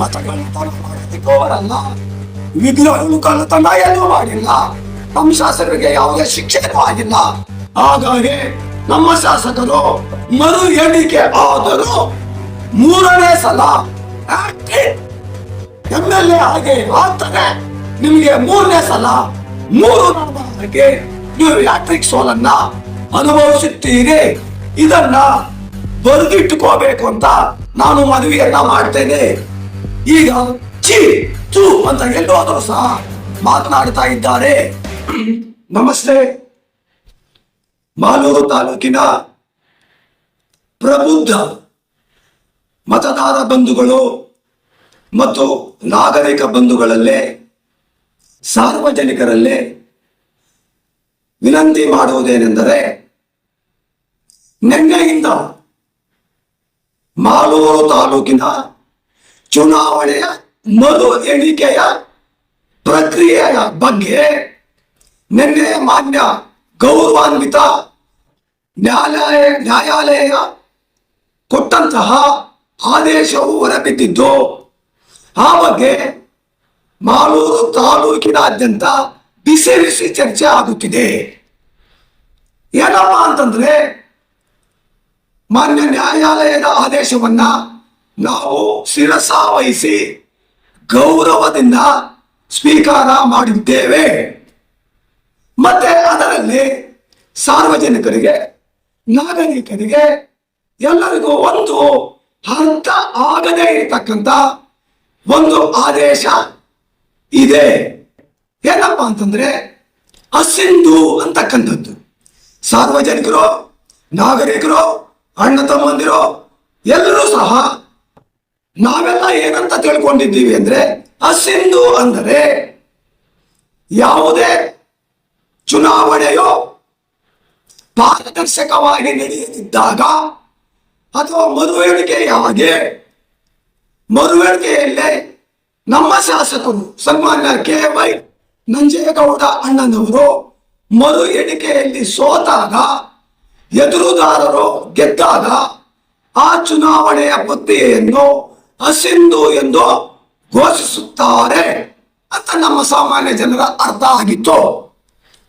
ಮತಗಳ್ಳತನ ಮಾಡೋದಕ್ಕೆ ಬರಲ್ಲ ವಿಗ್ರಹಗಳು ಕಳ್ಳತನ ಏನೂ ಮಾಡಿಲ್ಲ. ನಮ್ಮ ಶಾಸಕರಿಗೆ ಯಾವುದೇ ಶಿಕ್ಷೆಯೂ ಆಗಿಲ್ಲ. ಹಾಗಾಗಿ ನಮ್ಮ ಶಾಸಕರು ಮರು ಎಣಿಕೆ ಆದರೂ ಮೂರನೇ ಸಲ ಎಂ ಎಲ್ ಎ ಆಗಿ ಆಗ್ತಾರೆ ನಿಮಗೆ ಮೂರನೇ ಸಲ ಮೂರು ಹಾಗೆ ನೀವು ಯಾಟ್ರಿಕ್ ಸೋಲನ್ನ ಅನುಭವಿಸುತ್ತೀರಿ. ಇದನ್ನ ಬರೆದಿಟ್ಟುಕೋಬೇಕು ಅಂತ ನಾನು ಮನವಿಯನ್ನ ಮಾಡ್ತೇನೆ. ಈಗ ಚಿ, ಚು ಅಂತ ಎಲ್ಲೋದರೂ ಸಹ ಮಾತನಾಡ್ತಾ ಇದ್ದಾರೆ. ನಮಸ್ತೆ. ಮಾಲೂರು ತಾಲೂಕಿನ ಪ್ರಬುದ್ಧ ಮತದಾರ ಬಂಧುಗಳು ಮತ್ತು ನಾಗರಿಕ ಬಂಧುಗಳಲ್ಲೇ ಸಾರ್ವಜನಿಕರಲ್ಲೇ ವಿನಂತಿ ಮಾಡುವುದೇನೆಂದರೆ ನಿನ್ನೆಯಿಂದ ಮಾಲೂರು ತಾಲೂಕಿನ ಚುನಾವಣೆಯ ಮರು ಎಣಿಕೆಯ ಪ್ರಕ್ರಿಯೆಯ ಬಗ್ಗೆ ನಿನ್ನೆ ಮಾನ್ಯ ಗೌರವಾನ್ವಿತ ನ್ಯಾಯಾಲಯ ನ್ಯಾಯಾಲಯ ಕೊಟ್ಟಂತಹ ಆದೇಶವು ಹೊರಬಿದ್ದಿದ್ದು, ಆ ಬಗ್ಗೆ ಮಾಲೂರು ತಾಲೂಕಿನಾದ್ಯಂತ ಬಿಸಿ ಬಿಸಿ ಚರ್ಚೆ ಆಗುತ್ತಿದೆ. ಏನಪ್ಪ ಅಂತಂದ್ರೆ ಮಾನ್ಯ ನ್ಯಾಯಾಲಯದ ಆದೇಶವನ್ನ ನಾವು ಶಿರಸಾವಹಿಸಿ ಗೌರವದಿಂದ ಸ್ವೀಕಾರ ಮಾಡಿದ್ದೇವೆ. ಮತ್ತೆ ಅದರಲ್ಲಿ ಸಾರ್ವಜನಿಕರಿಗೆ, ನಾಗರಿಕರಿಗೆ ಎಲ್ಲರಿಗೂ ಒಂದು ಹಂತ ಆಗದೇ ಇರತಕ್ಕಂತ ಒಂದು ಆದೇಶ ಇದೆ. ಏನಪ್ಪ ಅಂತಂದ್ರೆ ಅಸಿಂಧು ಅಂತಕ್ಕಂಥದ್ದು. ಸಾರ್ವಜನಿಕರು, ನಾಗರಿಕರು, ಅಣ್ಣ ತಮ್ಮಂದಿರು ಎಲ್ಲರೂ ಸಹ ನಾವೆಲ್ಲ ಏನಂತ ತಿಳ್ಕೊಂಡಿದ್ದೀವಿ ಅಂದ್ರೆ ಅಸಿಂಧು ಅಂದರೆ ಯಾವುದೇ ಚುನಾವಣೆಯು ಪಾರದರ್ಶಕವಾಗಿ ನಡೆಯುತ್ತಿದ್ದಾಗ ಅಥವಾ ಮರು ಯಾವಾಗೆ ಮರು ಎಣಿಕೆಯಲ್ಲೇ ನಮ್ಮ ಶಾಸಕರು, ಸನ್ಮಾನ್ಯ ಕೆ ವೈ ನಂಜೇಗೌಡ ಅಣ್ಣನವರು ಮರು ಎಣಿಕೆಯಲ್ಲಿ ಸೋತಾಗ, ಎದುರುದಾರರು ಗೆದ್ದಾಗ ಆ ಚುನಾವಣೆಯ ಪ್ರಕ್ರಿಯೆಯನ್ನು ಅಸಿಂಧು ಎಂದು ಘೋಷಿಸುತ್ತಾರೆ ಅಂತ ನಮ್ಮ ಸಾಮಾನ್ಯ ಜನರ ಅರ್ಥ ಆಗಿತ್ತು.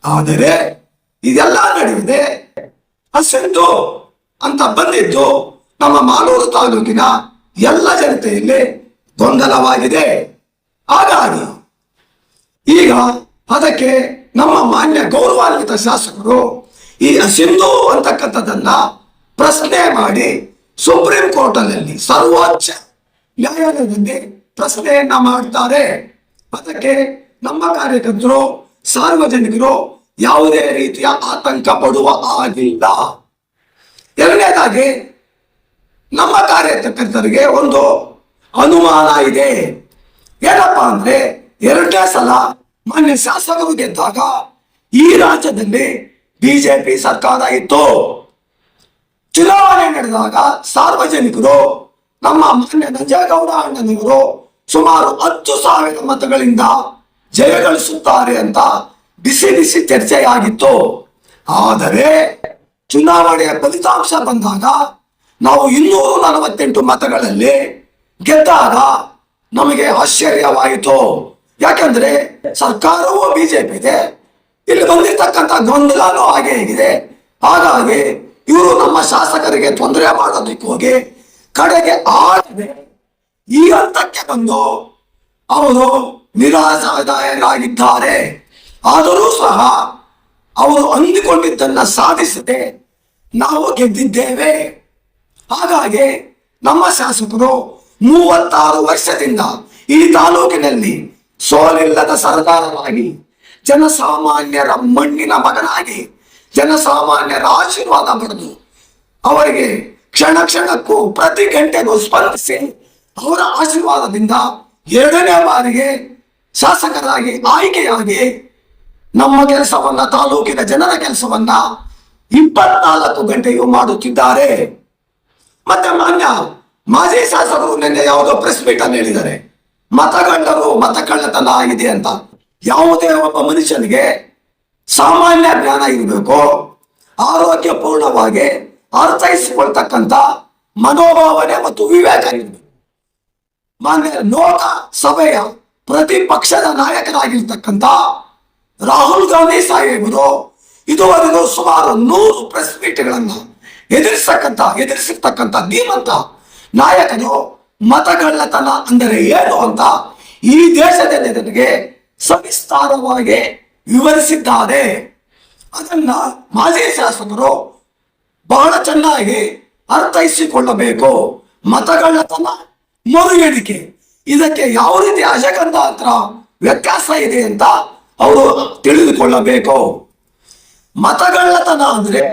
ಆದರೆ ಇದೆಲ್ಲ ನಡೆದಿದೆ ಅಸಿಂಧು ಅಂತ ಬಂದಿದ್ದು ನಮ್ಮ ಮಾಲೂರು ತಾಲೂಕಿನ ಎಲ್ಲ ಜನತೆಯಲ್ಲಿ ಗೊಂದಲವಾಗಿದೆ. ಹಾಗಾಗಿ ಈಗ ಅದಕ್ಕೆ ನಮ್ಮ ಮಾನ್ಯ ಗೌರವಾನ್ವಿತ ಶಾಸಕರು ಈ ಅಸಿಂಧು ಅಂತಕ್ಕಂಥದ್ದನ್ನ ಪ್ರಶ್ನೆ ಮಾಡಿ ಸುಪ್ರೀಂ ಕೋರ್ಟ್ ಅಲ್ಲಿ ಸರ್ವೋಚ್ಚ ನ್ಯಾಯಾಲಯದಲ್ಲಿ ಪ್ರಶ್ನೆಯನ್ನ ಮಾಡ್ತಾರೆ ಅದಕ್ಕೆ ನಮ್ಮ ಕಾರ್ಯಕರ್ತರು, ಸಾರ್ವಜನಿಕರು ಯಾವುದೇ ರೀತಿಯ ಆತಂಕ ಪಡುವ ಆಗಿಲ್ಲ ಎರಡನೇದಾಗಿ, ನಮ್ಮ ಕಾರ್ಯಕರ್ತರಿಗೆ ಒಂದು ಅನುಮಾನ ಇದೆ. ಏನಪ್ಪ ಅಂದ್ರೆ ಎರಡನೇ ಸಲ ಮಾನ್ಯ ಶಾಸಕರು ಗೆದ್ದಾಗ ಈ ರಾಜ್ಯದಲ್ಲಿ ಬಿಜೆಪಿ ಸರ್ಕಾರ ಇತ್ತು. ಚುನಾವಣೆ ನಡೆದಾಗ ಸಾರ್ವಜನಿಕರು ನಮ್ಮ ಮಾನ್ಯ ನಂಜೇಗೌಡ ಅಣ್ಣನವರು ಸುಮಾರು ಹತ್ತು ಸಾವಿರ ಮತಗಳಿಂದ ಜಯಗಳಿಸುತ್ತಾರೆ ಅಂತ ಬಿಸಿ ಬಿಸಿ ಚರ್ಚೆಯಾಗಿತ್ತು. ಆದರೆ ಚುನಾವಣೆಯ ಫಲಿತಾಂಶ ಬಂದಾಗ ನಾವು ಇನ್ನೂರು ನಲವತ್ತೆಂಟು ಮತಗಳಲ್ಲಿ ಗೆದ್ದಾಗ ನಮಗೆ ಆಶ್ಚರ್ಯವಾಯಿತು. ಯಾಕಂದ್ರೆ ಸರ್ಕಾರವೂ ಬಿಜೆಪಿ ಇದೆ ಇಲ್ಲಿ ಬಂದಿರ್ತಕ್ಕಂಥ ಗೊಂದಲನೂ ಹಾಗೆ ಇದೆ ಹಾಗಾಗಿ ಇವರು ನಮ್ಮ ಶಾಸಕರಿಗೆ ತೊಂದರೆ ಮಾಡೋದಕ್ಕೆ ಹೋಗಿ ಕಡೆಗೆ ಆಡದೆ ಈ ಹಂತಕ್ಕೆ ಬಂದು ಅವರು ನಿರಾಸದಾಯರಾಗಿದ್ದಾರೆ ಆದರೂ ಸಹ ಅವರು ಅಂದುಕೊಂಡಿದ್ದನ್ನ ಸಾಧಿಸದೆ ನಾವು ಗೆದ್ದಿದ್ದೇವೆ. ಹಾಗಾಗಿ ನಮ್ಮ ಶಾಸಕರು ಮೂವತ್ತಾರು ವರ್ಷದಿಂದ ಈ ತಾಲೂಕಿನಲ್ಲಿ ಸೋಲಿಲ್ಲದ ಸರ್ಕಾರವಾಗಿ ಜನಸಾಮಾನ್ಯರ ಮಣ್ಣಿನ ಮಗನಾಗಿ, ಜನಸಾಮಾನ್ಯರ ಆಶೀರ್ವಾದ ಪಡೆದು ಅವರಿಗೆ ಕ್ಷಣ ಕ್ಷಣಕ್ಕೂ ಪ್ರತಿ ಗಂಟೆಗೂ ಸ್ಪಂದಿಸಿ ಅವರ ಆಶೀರ್ವಾದದಿಂದ ಎರಡನೇ ಬಾರಿಗೆ ಶಾಸಕರಾಗಿ, ಆಯ್ಕೆಯಾಗಿ ನಮ್ಮ ಕೆಲಸವನ್ನ, ತಾಲೂಕಿನ ಜನರ ಕೆಲಸವನ್ನ ಇಪ್ಪತ್ನಾಲ್ಕು ಗಂಟೆಯೂ ಮಾಡುತ್ತಿದ್ದಾರೆ. ಮತ್ತೆ ಮಾನ್ಯ, ಮಾಜಿ ಶಾಸಕರು ನಿನ್ನೆ ಯಾವುದೋ ಪ್ರೆಸ್ ಮೀಟ್ ಅನ್ನು ಹೇಳಿದ್ದಾರೆ. ಮತಗಂಡರು ಮತ ಕಳ್ಳತನ ಆಗಿದೆ ಅಂತ. ಯಾವುದೇ ಒಬ್ಬ ಮನುಷ್ಯನಿಗೆ ಸಾಮಾನ್ಯ ಜ್ಞಾನ ಇರಬೇಕು. ಆರೋಗ್ಯಪೂರ್ಣವಾಗಿ ಅರ್ಥೈಸಿಕೊಳ್ತಕ್ಕಂಥ ಮನೋಭಾವನೆ ಮತ್ತು ವಿವೇಕ ಮಾನ್ಯ ಲೋಕಸಭೆಯ ಪ್ರತಿಪಕ್ಷದ ನಾಯಕರಾಗಿರ್ತಕ್ಕಂಥ ರಾಹುಲ್ ಗಾಂಧಿ ಸಾಹೇಬರು ಇದುವರೆಗೂ ಸುಮಾರು ನೂರು ಪ್ರೆಸ್ ಮೀಟ್ಗಳನ್ನು ಎದುರಿಸತಕ್ಕಂಥ ಎದುರಿಸಿರ್ತಕ್ಕಂಥ ಧೀಮಂತ ನಾಯಕರು ಮತಗಳ್ಳತನ ಅಂದರೆ ಏನು ಅಂತ ಈ ದೇಶದ ಜನರಿಗೆ ಸವಿಸ್ತಾರವಾಗಿ ವಿವರಿಸಿದ್ದಾರೆ. ಅದನ್ನ ಮಾಜಿ ಶಾಸಕರು ಬಹಳ ಚೆನ್ನಾಗಿ ಅರ್ಥೈಸಿಕೊಳ್ಳಬೇಕು. ಮತಗಳ್ಳತನ ಮರು ಎಣಿಕೆ ಇದಕ್ಕೆ ಯಾವ ರೀತಿ ಅಜಗಂಧಾಂತರ ವ್ಯತ್ಯಾಸ ಇದೆ ಅಂತ ಅವರು ತಿಳಿದುಕೊಳ್ಳಬೇಕು. ಮತಗಳ್ಳತನ ಅಂದ್ರೆ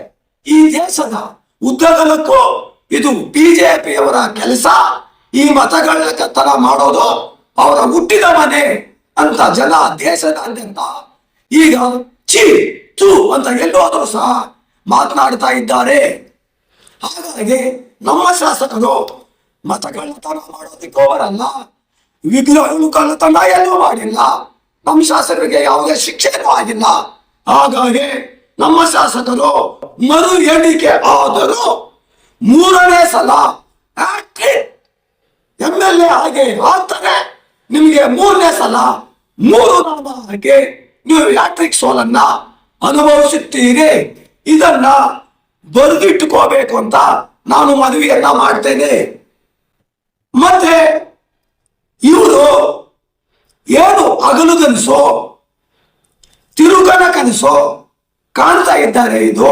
ಈ ದೇಶದ ಉದ್ದಗಲಕ್ಕೂ ಇದು ಬಿಜೆಪಿಯವರ ಕೆಲಸ. ಈ ಮತಗಳ್ಳತನ ಮಾಡೋದು ಅವರ ಹುಟ್ಟಿದ ಮನೆ ಅಂತ ಜನ ದೇಶದಾದ್ಯಂತ ಈಗ ಚಿ ಚು ಅಂತ ಎಲ್ಲೋದ್ರು ಸಹ ಮಾತನಾಡ್ತಾ ಇದ್ದಾರೆ. ಹಾಗಾಗಿ ನಮ್ಮ ಶಾಸಕರು ಮತಗಳತನ ಮಾಡೋದಕ್ಕೂ ಬರಲ್ಲ ವಿಗ್ರಹಗಳು ಕಳ್ಳತನ ಎಲ್ಲೂ ಮಾಡಿಲ್ಲ. ನಮ್ಮ ಶಾಸಕರಿಗೆ ಯಾವುದೇ ಶಿಕ್ಷೆನೂ ಆಗಿಲ್ಲ. ಹಾಗಾಗಿ ನಮ್ಮ ಶಾಸಕರು ಮರು ಎಣಿಕೆ ಆದರೂ ಮೂರನೇ ಸಲ ಎಂ ಎಲ್ ಎ ಹಾಗೆ ಆಗ್ತಾರೆ. ನಿಮಗೆ ಮೂರನೇ ಸಲ ಮೂರು ನಾಮ ಹಾಕಿ ನೀವು ಯಾಟ್ರಿಕ್ ಸೋಲನ್ನ ಅನುಭವಿಸುತ್ತೀರಿ. ಇದನ್ನ ಬರೆದಿಟ್ಟುಕೋಬೇಕು ಅಂತ ನಾನು ಮನವಿಯನ್ನ ಮಾಡ್ತೇನೆ. ಮತ್ತೆ ಇವರು ಏನು ಹಗಲು ಕನಸು ತಿರುಗನ ಕನಸು ಕಾಣ್ತಾ ಇದ್ದಾರೆ ಇದು.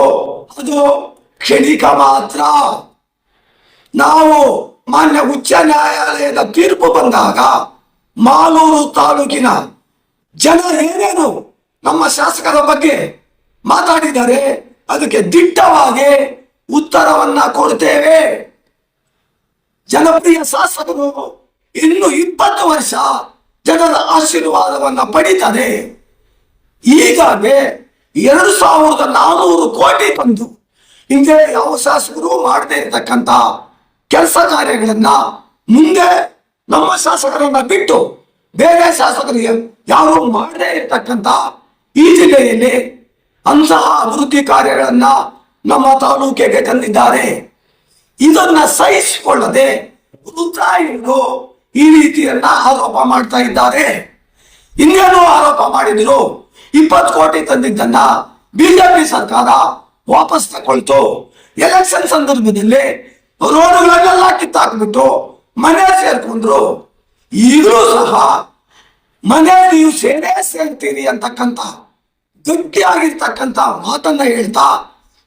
ಅದು ಕ್ಷಣಿಕ ಮಾತ್ರ. ನಾವು ಮಾನ್ಯ ಉಚ್ಚ ನ್ಯಾಯಾಲಯದ ತೀರ್ಪು ಬಂದಾಗ ಮಾಲೂರು ತಾಲೂಕಿನ ಜನ ಏನೇನು ನಮ್ಮ ಶಾಸಕರ ಬಗ್ಗೆ ಮಾತಾಡಿದ್ದಾರೆ ಅದಕ್ಕೆ ದಿಟ್ಟವಾಗಿ ಉತ್ತರವನ್ನ ಕೊಡ್ತೇವೆ. ಜನಪ್ರಿಯ ಶಾಸಕರು ಇನ್ನು ಇಪ್ಪತ್ತು ವರ್ಷ ಜನರ ಆಶೀರ್ವಾದವನ್ನ ಪಡಿತಾರೆ ಈಗಾಗಲೇ ಎರಡು ಸಾವಿರದ ನಾನೂರು ಕೋಟಿ ತಂದು ಹಿಂದೆ ಯಾವ ಶಾಸಕರು ಮಾಡದೇ ಇರತಕ್ಕಂತ ಕೆಲಸ ಕಾರ್ಯಗಳನ್ನ ಮುಂದೆ ನಮ್ಮ ಶಾಸಕರನ್ನ ಬಿಟ್ಟು ಬೇರೆ ಶಾಸಕರಿಗೆ ಯಾರು ಮಾಡದೇ ಇರತಕ್ಕಂತ ಈ ಜಿಲ್ಲೆಯಲ್ಲಿ ಅಂತಹ ಅಭಿವೃದ್ಧಿ ಕಾರ್ಯಗಳನ್ನ ನಮ್ಮ ತಾಲೂಕಿಗೆ ತಂದಿದ್ದಾರೆ. ಇದನ್ನ ಸಹಿಸಿಕೊಳ್ಳದೆ ರುದ್ರಾಯಿಗಳು ಈ ರೀತಿಯನ್ನ ಆರೋಪ ಮಾಡ್ತಾ ಇದ್ದಾರೆ. ಇನ್ನೇನು ಆರೋಪ ಮಾಡಿದ್ರು? ಇಪ್ಪತ್ತು ಕೋಟಿ ತಂದಿದ್ದನ್ನ ಬಿಜೆಪಿ ಸರ್ಕಾರ ವಾಪಸ್ ತಗೊಳ್ತು. ಎಲೆಕ್ಷನ್ ಸಂದರ್ಭದಲ್ಲಿ ರೋಡ್ಗಳನ್ನೆಲ್ಲ ಕಿತ್ತಾಕ್ಬಿಟ್ಟು ಮನೆ ಸೇರ್ಕೊಂಡ್ರು. ಈಗಲೂ ಸಹ ಮನೆ ನೀವು ಸೇರೇ ಸೇರ್ತೀರಿ ಅಂತಕ್ಕಂಥ ಗಟ್ಟಿಯಾಗಿರ್ತಕ್ಕಂಥ ಮಾತನ್ನ ಹೇಳ್ತಾ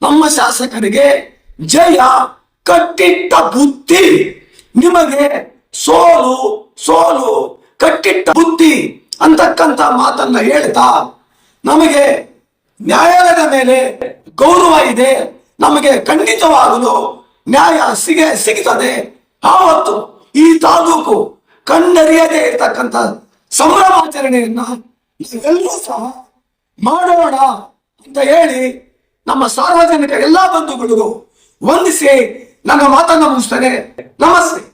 ನಮ್ಮ ಶಾಸಕರಿಗೆ ಜಯ ಕಟ್ಟಿಟ್ಟ ಬುದ್ಧಿ. ನಿಮಗೆ ಸೋಲು ಸೋಲು, ಕಟ್ಟಿಟ್ಟ ಬುದ್ಧಿ ಅಂತಕ್ಕಂಥ ಮಾತನ್ನ ಹೇಳ್ತಾ ನಮಗೆ ನ್ಯಾಯಾಲಯದ ಮೇಲೆ ಗೌರವ ಇದೆ, ನಮಗೆ ಖಂಡಿತವಾಗಲು ನ್ಯಾಯ ಸಿಗ ಸಿಗುತ್ತದೆ ಆವತ್ತು ಈ ತಾಲೂಕು ಕಂಡರಿಯದೇ ಇರತಕ್ಕಂಥ ಸಂಭ್ರಮಾಚರಣೆಯನ್ನ ಎಲ್ಲರೂ ಸಹ ಮಾಡೋಣ ಅಂತ ಹೇಳಿ ನಮ್ಮ ಸಾರ್ವಜನಿಕ ಎಲ್ಲಾ ಬಂಧುಗಳಿಗೂ ವಂದಿಸಿ ನನ್ನ ಮಾತನ್ನು ಮುಗಿಸ್ತೇನೆ. ನಮಸ್ತೆ.